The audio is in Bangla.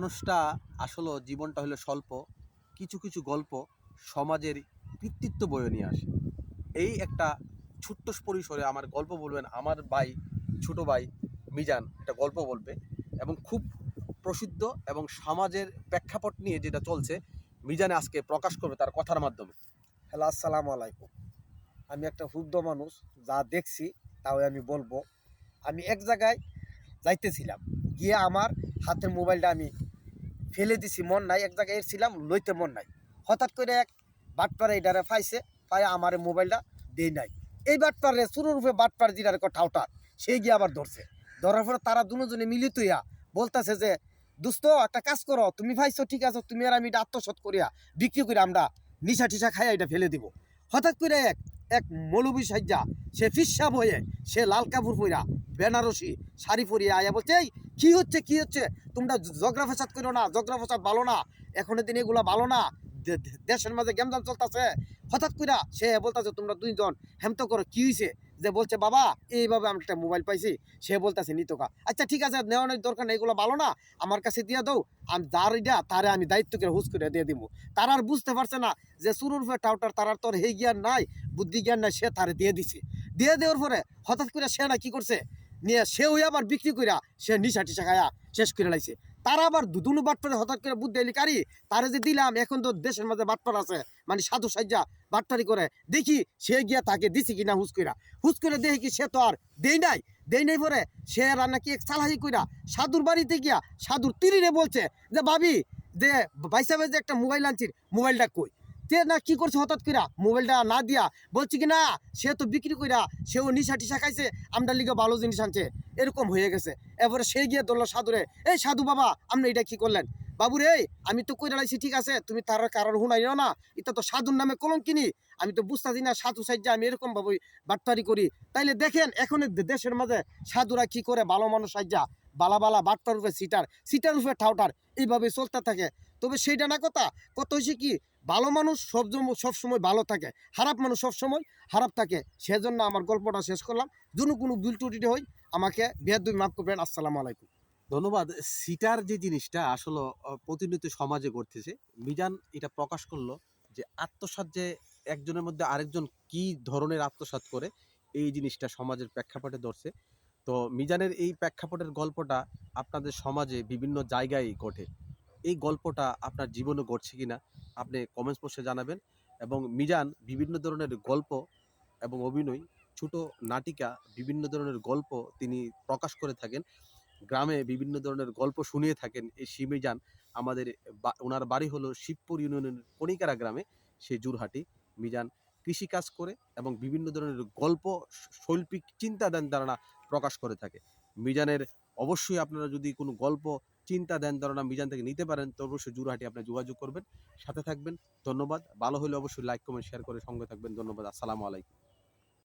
মানুষটা আসলে জীবনটা হলো স্বল্প, কিছু কিছু গল্প সমাজের কৃতিত্ব বয়ে নিয়ে আসে। এই একটা ছোট্ট পরিসরে আমার গল্প বলবেন আমার ভাই, ছোট ভাই মিজান একটা গল্প বলবে এবং খুব প্রসিদ্ধ এবং সমাজের প্রেক্ষাপট নিয়ে যেটা চলছে, মিজানে আজকে প্রকাশ করবে তার কথার মাধ্যমে। হ্যালো, আসসালামু আলাইকুম। আমি একটা হুদ্দ মানুষ, যা দেখছি তাও আমি বলব। আমি এক জায়গায় যাইতেছিলাম, গিয়ে আমার হাতের মোবাইলটা আমি ফেলে দিছি, মন নাই, এক জায়গায় এসেছিলাম, লইতে মন নাই। হঠাৎ করে এক বাটপারে এটারে পাইছে, পাই আমার মোবাইলটা দেই নাই। এই বাটপারে শুরু রূপে বাটপার জিরার ঠাউটার সে গিয়ে আবার ধরছে। ধরার পরে তারা দুজনে মিলিত হইয়া বলতেছে যে, দোস্ত, একটা কাজ করো, তুমি পাইছো ঠিক আছে, তুমি আর আমি এটা আত্মসৎ করিয়া বিক্রি করে আমরা নিশা টিশা খাইয়া এটা ফেলে দিব। হঠাৎ করে এক এক মৌলবী সাজ্জা, সে ফিসাব হয়ে সে লাল কাপড় পইরা বেনারসি শাড়ি পরিয়ে আয়া বলছে, এই, কি হচ্ছে কি হচ্ছে? তোমরা জগরা ফেসাদ করো না জগরা ফেসাদ ভালো না। এখনের দিন এগুলা ভালো না। দেশের মাঝে গেমজাম চলতেছে। হঠাৎ কইরা সে বলতেছে, তোমরা দুইজন হেমত করো, কি হয়েছে যে বলছে, বাবা, এইভাবে আমি একটা মোবাইল পাইছি। সে বলতেছে, নিতকা। আচ্ছা ঠিক আছে নেওয়ানোর দরকার নেই, এগুলো ভালো না। আমার কাছে দিয়ে দাও আমি যার এটা তারে আমি দায়িত্ব করে হুস করে দিয়ে দিব তার আর বুঝতে পারছে না যে সুরুর ফে টাউটার তারার তোর হে জ্ঞান নাই, বুদ্ধি জ্ঞান নাই, সে তারে দিয়ে দিছে। দিয়ে দেওয়ার পরে হঠাৎ করে সে না কি করছে? নিয়ে সেও আবার বিক্রি কইরা সে নিশা টিশা খায়া শেষ করে লাইছে। তারা আবার দুদুনু বাটপারে হঠাৎ করে বুদ্ধি এলি, কারি, তারে যে দিলাম, এখন তো দেশের মাঝে বাটপার আছে মানে সাধু সাজ্জা বাটপারি করে, দেখি সে গিয়া তাকে দিছি কিনা হুস কইরা। হুস করে দেখি কি সে তো আর দেই নাই দেই নাই পরে সে আর নাকি এক চালাহি কইরা সাধুর বাড়িতে গিয়া সাধুর তিরিরে বলছে যে, ভাবি, যে বাইসাবে যে একটা মোবাইল আনছির মোবাইলটা কই? তে না কি করছে হঠাৎ কইরা মোবাইলটা না দিয়া বলছি কি না, সে তো বিক্রি কইরা সেও নিশা টিশা খাইছে আমরা লিগে ভালো জিনিস আনছে। এরকম হয়ে গেছে। এরপরে সে গিয়ে ধরলো সাধুরে, এই সাধু বাবা, আপনি এটা কি করলেন? বাবু রে, আমি তো কইরা লাইছি, ঠিক আছে, তুমি তার কারণ হুনাই না এটা তো সাধুর নামে কলম কিনি আমি তো বুঝতেছি না সাধু সাইজা আমি এরকম ভাবে বাটপারি করি। তাইলে দেখেন, এখন দেশের মাঝে সাধুরা কি করে ভালো মানুষ সাইজা বালা বালা বাটপার রূপে সিটার সিটার রূপে ঠাউটার, এইভাবে চলতে থাকে। তবে সেইটা না কথা কত হয়েছে কি ভালো মানুষ সব সবসময় ভালো থাকে, খারাপ মানুষ সব সময় খারাপ থাকে। সেজন্য আমার গল্পটা শেষ করলাম। যদি কোনো ভুল ত্রুটি হয়, আমাকে বেদ মাফ করবেন। আসসালামু আলাইকুম। ধন্যবাদ। সিটার যে জিনিসটা আসলে প্রতিনিয়ত সমাজে ঘটতেছে, মিজান এটা প্রকাশ করল যে আত্মসাৎ যে একজনের মধ্যে আরেকজন কি ধরনের আত্মসাৎ করে, এই জিনিসটা সমাজের প্রেক্ষাপটে ধরছে। তো মিজানের এই প্রেক্ষাপটের গল্পটা আপনাদের সমাজে বিভিন্ন জায়গায় ঘটে। এই গল্পটা আপনার জীবনে ঘটছে কিনা আপনি কমেন্টস বক্সে জানাবেন এবং মিজান বিভিন্ন ধরনের গল্প এবং অভিনয়, ছোট নাটিকা, বিভিন্ন ধরনের গল্প তিনি প্রকাশ করে থাকেন। গ্রামে বিভিন্ন ধরনের গল্প শুনিয়ে থাকেন এই শিমিজান আমাদের ওনার বাড়ি হলো শিবপুর ইউনিয়নের কণিকারা গ্রামে, সে জুরহাটি। মিজান কৃষিকাজ করে এবং বিভিন্ন ধরনের গল্প, শৈল্পিক চিন্তা দেন ধারণা প্রকাশ করে থাকে। মিজানের অবশ্যই আপনারা যদি কোনো গল্প চিন্তা দেন, ধারণা মিজান থেকে নিতে পারেন। তো অবশ্যই জুরহাটি আপনি যোগাযোগ করবেন, সাথে থাকবেন। ধন্যবাদ। ভালো হলে অবশ্যই লাইক কমেন্ট শেয়ার করে সঙ্গে থাকবেন। ধন্যবাদ। আসসালামু আলাইকুম।